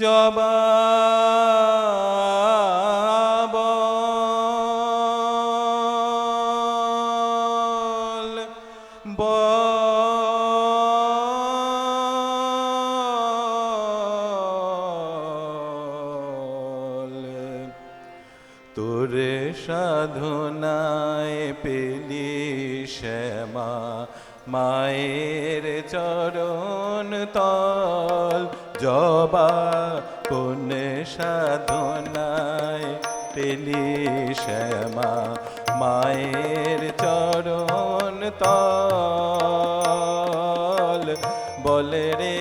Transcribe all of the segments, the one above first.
জবাব। তোরে সাধনায় পেলি শ্যামা মায়ের চরণ তল। জবা পুণ্য সাধনায় পেলি শ্যামা মায়ের চরণ তল। বলে রে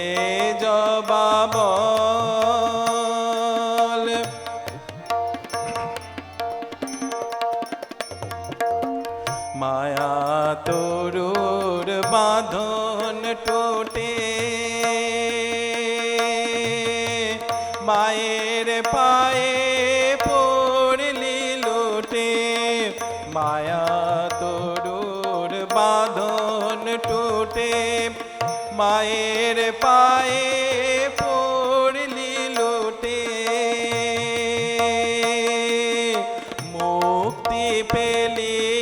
জবা মায়া তরুর বাঁধন টোটে মায়ের পায়ে পড়লি লোটে। মায়া তরুর বাঁধন টোটে। মায়ের পায়ে পড়লি লোটে। মুক্তি পেলি,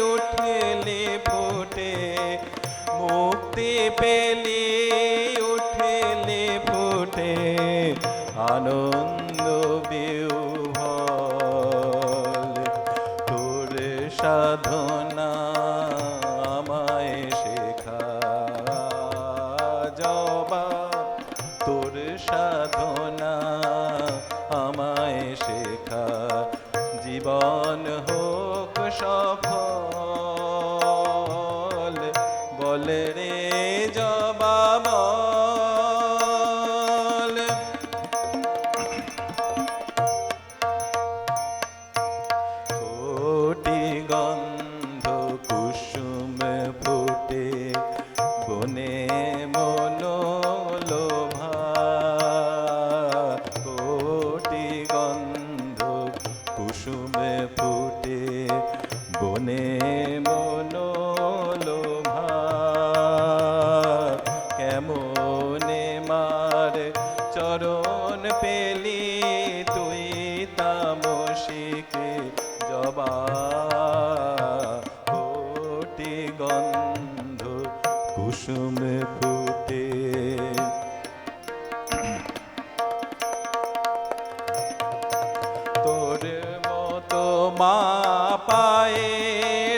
উঠলি ফুটে। মুক্তি পেলি, উঠলি ফুটে। আনন্দ সাধনা আমায় শেখা। জবা তোর সাধনা আমায় শেখা। জীবন হোক সফল। গন্ধ কুসুম ফুটে, বনে মনোলোভা। কোটি গন্ধ কুসুম ফুটে, বনে মনোলোভা। কেমনে মার চরণ পেলি জবা কোটি গন্ধ কুসুম ফুটে। তোর মতো মা পায়ে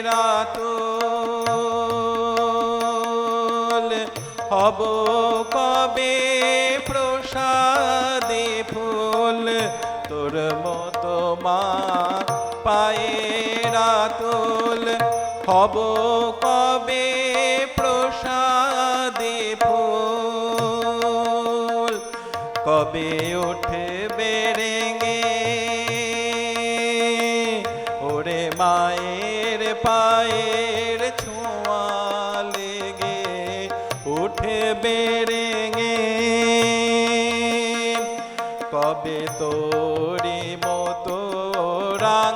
রাতুল। হব কবে প্রসাদে ফুল। তোর মতো মা হব কবে প্রসাদে ফুল? কবে ওঠে বেরেঙ্গে ওরে মায়ের পায়ের ছোঁয়া লেগে উঠে বেরেঙ্গে কবে তোরি মতো রাং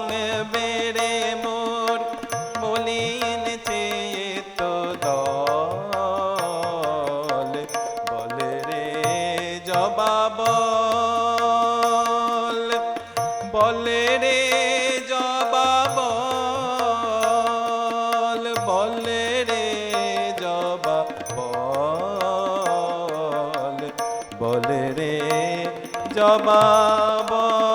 বলে রে জবা বল রে জবা বলে রে জবা বল